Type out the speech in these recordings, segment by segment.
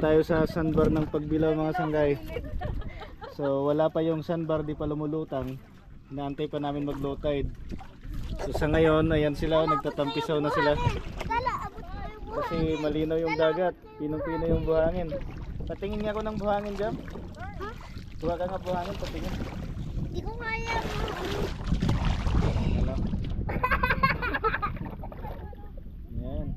tayo sa sandbar ng pagbilaw mga sanggay. So wala pa yung sandbar, di pa lumulutang. Inaantay pa namin mag low tide. So sa ngayon, ayan sila, nagtatampisaw na sila. Kasi malinaw yung dagat, pinong-pino yung buhangin. Patingin nga ako ng buhangin dyan. Buha ka nga buhangin, patingin. Hindi ko kaya. Ano? Yan.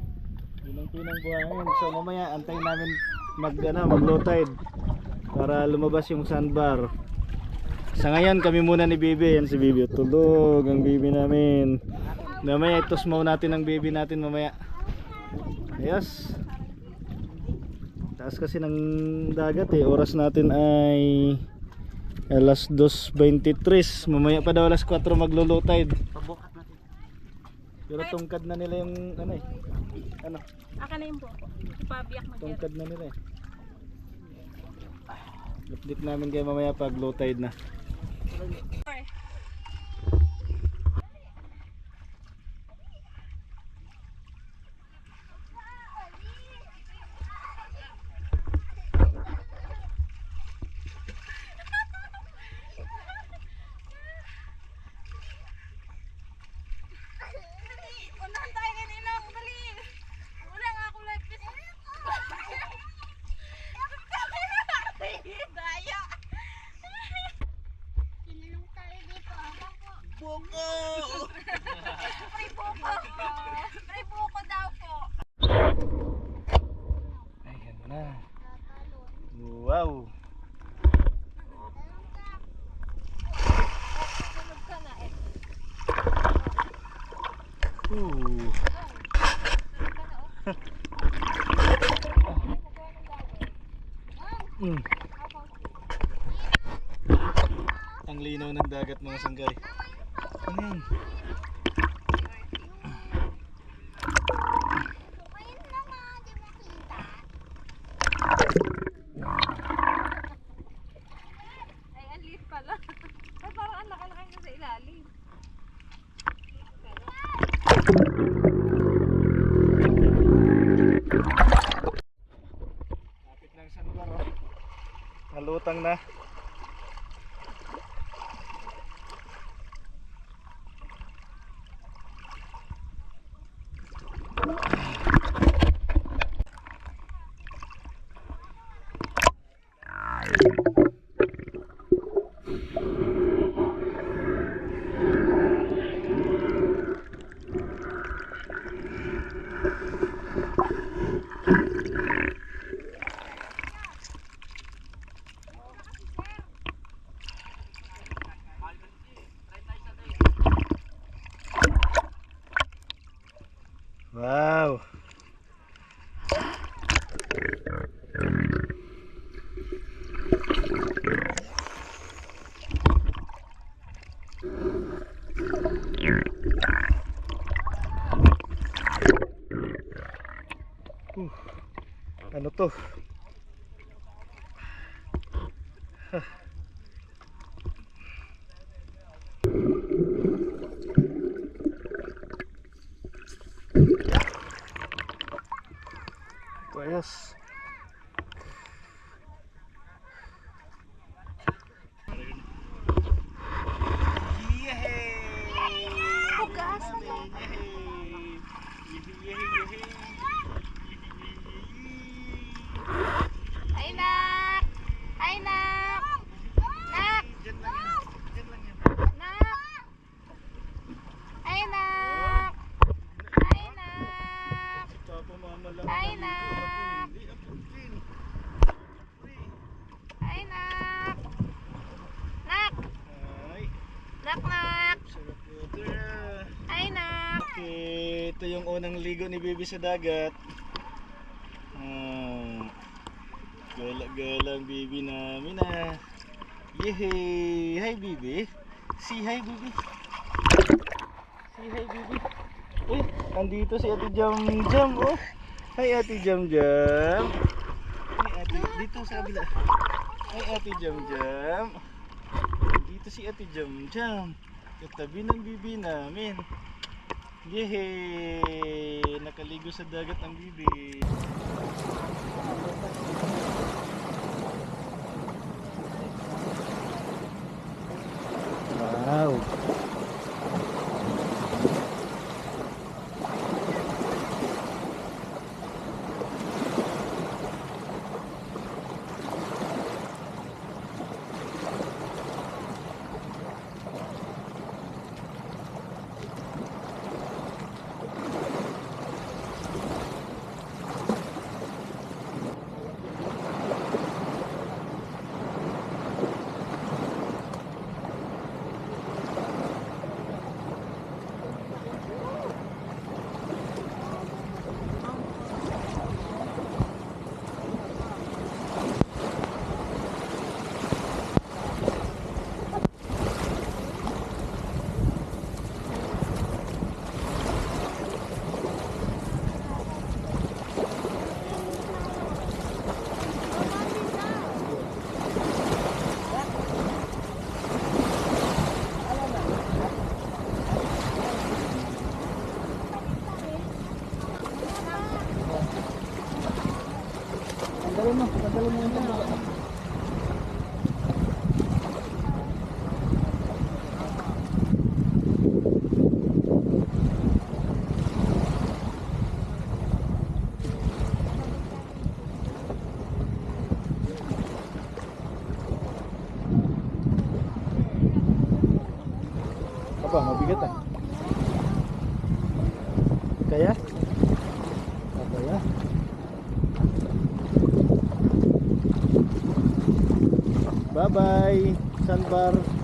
Pinong-pinong buhangin. So mamaya antayin namin mag ano, low tide para lumabas yung sandbar. Sa ngayon kami muna ni Bibi. Yan si Bibi. Tulog ang Bibi namin. Mamaya itusmaw natin ang baby natin mamaya. Yes. Taas kasi ng dagat eh. Oras natin ay alas 2.23. Mamaya pa daw alas 4 maglo-low tide. Pero tungkad na nila yung ano eh. Ano? Aka na yung buko. Ipabiyak mo dyan. Tungkad na nila eh. Update namin kayo mamaya pag low tide na. Unahan tayo ni Ninong. Dali. Wala nga ako like this. Daya. Tinanong tayo dito. Buko! Free buko. Free buko daw po. Ayan na. Wow! Ooh. Mm. Ang linaw ng dagat mga sanggay. Ayan. Ayun naman, di mo kita. Ay, ang liit pala. Ay, parang ang laki-laki niya sa ilalim. Lapit ng sandbar oh. Nalutang na. Wow! Uh, ano to? Adios. Nak, nak! Ay, nak! Okay, ito yung unang ligo ni Baby sa dagat. Ah, gala-gala ang baby namin ah. Yehey! Hi baby! Say hi baby! Say hi baby! Uy, andito si Ate Jam Jam oh! Hi Ate Jam Jam! Hi Ate, dito sa kabila. Hi Ate Jam Jam! Dito si Ate Jam Jam. Katabi ng bibi namin. Yehey! Nakaligo sa dagat ang bibi. apa mau bikin tak kayak? Bye bye, sandbar.